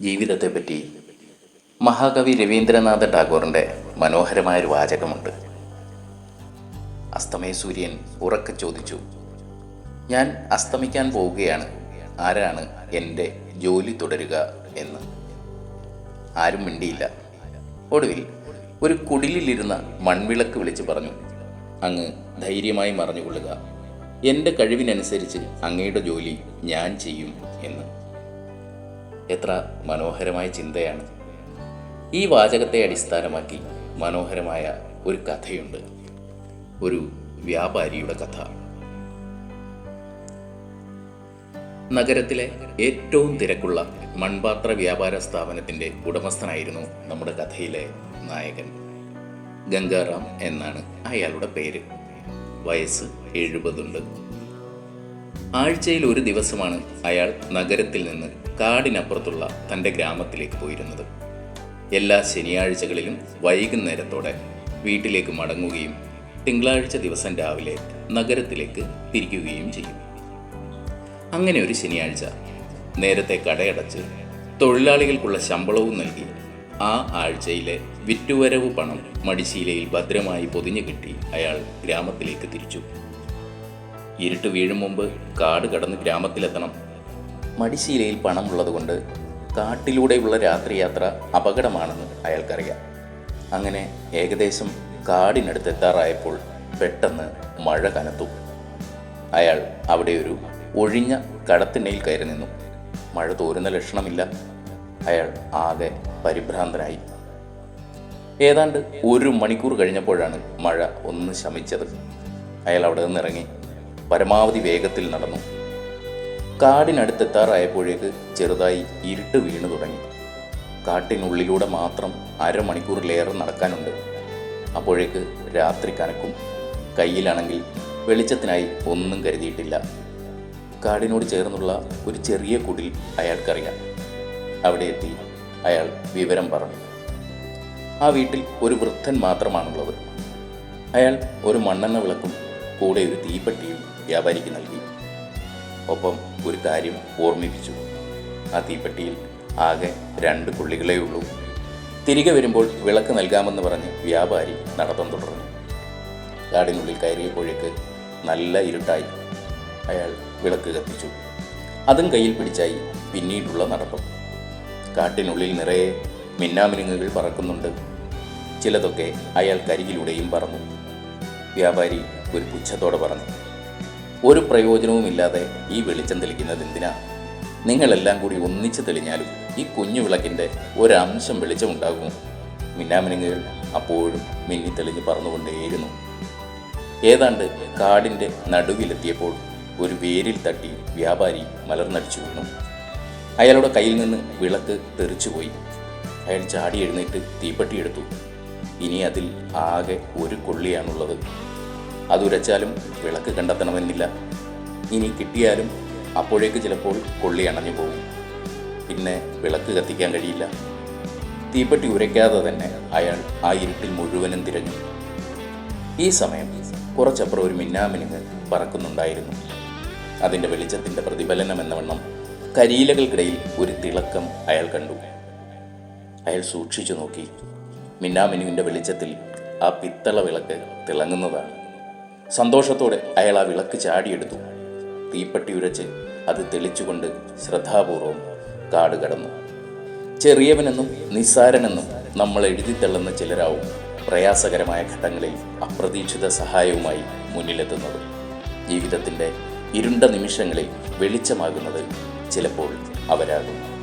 ജീവിതത്തെപ്പറ്റി മഹാകവി രവീന്ദ്രനാഥ ടാഗോറിന്റെ മനോഹരമായൊരു വാചകമുണ്ട്. അസ്തമയ സൂര്യൻ ഉറക്കെ ചോദിച്ചു ഞാൻ അസ്തമിക്കാൻ പോവുകയാണ്. ആരാണ് എന്റെ ജോലി തുടരുക എന്ന്? ആരും മിണ്ടിയില്ല. ഒടുവിൽ ഒരു കുടിലിലിരുന്ന മൺവിളക്ക് വിളിച്ചു പറഞ്ഞു അങ്ങ് ധൈര്യമായി മറഞ്ഞുകൊള്ളുക. എന്റെ കഴിവിനനുസരിച്ച് അങ്ങയുടെ ജോലി ഞാൻ ചെയ്യും എന്ന്. എത്ര മനോഹരമായ ചിന്തയാണ്. ഈ വാചകത്തെ അടിസ്ഥാനമാക്കി മനോഹരമായ ഒരു കഥയുണ്ട്. ഒരു വ്യാപാരിയുടെ കഥ. നഗരത്തിലെ ഏറ്റവും തിരക്കുള്ള മൺപാത്ര വ്യാപാര സ്ഥാപനത്തിന്റെ ഉടമസ്ഥനായിരുന്നു നമ്മുടെ കഥയിലെ നായകൻ. ഗംഗാറാം എന്നാണ് അയാളുടെ പേര്. വയസ്സ് എഴുപതുണ്ട്. ആഴ്ചയിൽ ഒരു ദിവസമാണ് അയാൾ നഗരത്തിൽ നിന്ന് കാടിനപ്പുറത്തുള്ള തന്റെ ഗ്രാമത്തിലേക്ക് പോയിരുന്നത്. എല്ലാ ശനിയാഴ്ചകളിലും വൈകുന്നേരത്തോടെ വീട്ടിലേക്ക് മടങ്ങുകയും തിങ്കളാഴ്ച ദിവസം രാവിലെ നഗരത്തിലേക്ക് തിരിക്കുകയും ചെയ്യും. അങ്ങനെ ഒരു ശനിയാഴ്ച നേരത്തെ കടയടച്ച് തൊഴിലാളികൾക്കുള്ള ശമ്പളവും നൽകി ആ ആഴ്ചയിലെ വിറ്റുവരവ് പണം മടിശീലയിൽ ഭദ്രമായി പൊതിഞ്ഞു കിട്ടി അയാൾ ഗ്രാമത്തിലേക്ക് തിരിച്ചു. ഇരുട്ട് വീഴും മുമ്പ് കാട് കടന്ന് ഗ്രാമത്തിലെത്തണം. മടിശീലയിൽ പണമുള്ളതുകൊണ്ട് കാട്ടിലൂടെയുള്ള രാത്രിയാത്ര അപകടമാണെന്ന് അയാൾക്കറിയാം. അങ്ങനെ ഏകദേശം കാടിനടുത്തെത്താറായപ്പോൾ പെട്ടെന്ന് മഴ കനത്തു. അയാൾ അവിടെ ഒരു ഒഴിഞ്ഞ കടത്തിണ്ണയിൽ കയറി നിന്നു. മഴ തോരുന്ന ലക്ഷണമില്ല. അയാൾ ആകെ പരിഭ്രാന്തനായി. ഏതാണ്ട് ഒരു മണിക്കൂർ കഴിഞ്ഞപ്പോഴാണ് മഴ ഒന്ന് ശമിച്ചത്. അയാൾ അവിടെ നിന്നിറങ്ങി. പരമാവധി വേഗത്തിൽ നടന്നു. കാടിനടുത്തെത്താറായപ്പോഴേക്ക് ചെറുതായി ഇരുട്ട് വീണു തുടങ്ങി. കാട്ടിനുള്ളിലൂടെ മാത്രം അരമണിക്കൂറിലേറെ നടക്കാനുണ്ട്. അപ്പോഴേക്ക് രാത്രി കനക്കും. കയ്യിലാണെങ്കിൽ വെളിച്ചത്തിനായി ഒന്നും കരുതിയിട്ടില്ല. കാടിനോട് ചേർന്നുള്ള ഒരു ചെറിയ കുടിൽ അയാൾക്കറിയാം. അവിടെ എത്തി അയാൾ വിവരം പറഞ്ഞു. ആ വീട്ടിൽ ഒരു വൃദ്ധൻ മാത്രമാണുള്ളത്. അയാൾ ഒരു മണ്ണെണ്ണ വിളക്കും കൂടെ ഒരു തീപ്പെട്ടിയും വ്യാപാരിക്ക് നൽകി. ഒപ്പം ഒരു കാര്യം ഓർമ്മിപ്പിച്ചു. ആ തീപ്പെട്ടിയിൽ ആകെ രണ്ട് പുള്ളികളേ ഉള്ളൂ. തിരികെ വരുമ്പോൾ വിളക്ക് നൽകാമെന്ന് പറഞ്ഞ് വ്യാപാരി നടത്തം തുടർന്നു. കാടിനുള്ളിൽ കയറിയപ്പോഴേക്ക് നല്ല ഇരുട്ടായി. അയാൾ വിളക്ക് കത്തിച്ചു. അതും കയ്യിൽ പിടിച്ചായി പിന്നീടുള്ള നടത്തം. കാട്ടിനുള്ളിൽ നിറയെ മിന്നാമിനുങ്ങുകൾ പറക്കുന്നുണ്ട്. ചിലതൊക്കെ അയാൾ കരികിലൂടെയും പറന്നു. വ്യാപാരി ഒരു പുച്ഛത്തോടെ പറഞ്ഞു. ഒരു പ്രയോജനവുമില്ലാതെ ഈ വെളിച്ചം തെളിക്കുന്നത് എന്തിനാ? നിങ്ങളെല്ലാം കൂടി ഒന്നിച്ച് തെളിഞ്ഞാലും ഈ കുഞ്ഞു വിളക്കിന്റെ ഒരംശം വെളിച്ചമുണ്ടാകുമോ മിന്നാമിനുങ്ങുകൾ അപ്പോഴും മിന്നി തെളിഞ്ഞ് പറന്നുകൊണ്ടേയിരുന്നു. ഏതാണ്ട് കാടിന്റെ നടുവിലെത്തിയപ്പോൾ ഒരു വേരിൽ തട്ടി വ്യാപാരി മലർന്നടിച്ചു വീണു. അയാളുടെ കയ്യിൽ നിന്ന് വിളക്ക് തെറിച്ചുപോയി. അയാൾ ചാടി എഴുന്നേറ്റ് തീപ്പെട്ടിയെടുത്തു ഇനി അതിൽ ആകെ ഒരു കൊള്ളിയാണുള്ളത്. അതുരച്ചാലും വിളക്ക് കണ്ടെത്തണമെന്നില്ല. ഇനി കിട്ടിയാലും അപ്പോഴേക്ക് ചിലപ്പോൾ കൊള്ളി അണഞ്ഞു പോകും പിന്നെ വിളക്ക് കത്തിക്കാൻ കഴിയില്ല. തീപ്പെട്ടി ഉരയ്ക്കാതെ തന്നെ അയാൾ ആ ഇരുട്ടിൽ മുഴുവനും തിരഞ്ഞു. ഈ സമയം കുറച്ചപ്പുറം ഒരു മിന്നാമിനുങ്ങ് പറക്കുന്നുണ്ടായിരുന്നു. അതിന്റെ വെളിച്ചത്തിന്റെ പ്രതിഫലനം എന്ന വണ്ണം കരിയിലകൾക്കിടയിൽ ഒരു തിളക്കം അയാൾ കണ്ടു. അയാൾ സൂക്ഷിച്ചു നോക്കി. മിന്നാമിനുവിന്റെ വെളിച്ചത്തിൽ ആ പിത്തള വിളക്ക് തിളങ്ങുന്നതാണ്. സന്തോഷത്തോടെ അയാൾ ആ വിളക്ക് ചാടിയെടുത്തു. തീപ്പെട്ടി ഉരച്ച് അത് തെളിച്ചുകൊണ്ട് ശ്രദ്ധാപൂർവം കാട് കടന്നു. ചെറിയവനെന്നും നിസ്സാരനെന്നും നമ്മൾ എഴുതിത്തള്ളുന്ന ചിലരാവും പ്രയാസകരമായ ഘട്ടങ്ങളിൽ അപ്രതീക്ഷിത സഹായവുമായി മുന്നിലെത്തുന്നത്. ജീവിതത്തിന്റെ ഇരുണ്ട നിമിഷങ്ങളിൽ വെളിച്ചമാകുന്നത് ചിലപ്പോൾ അവരാകും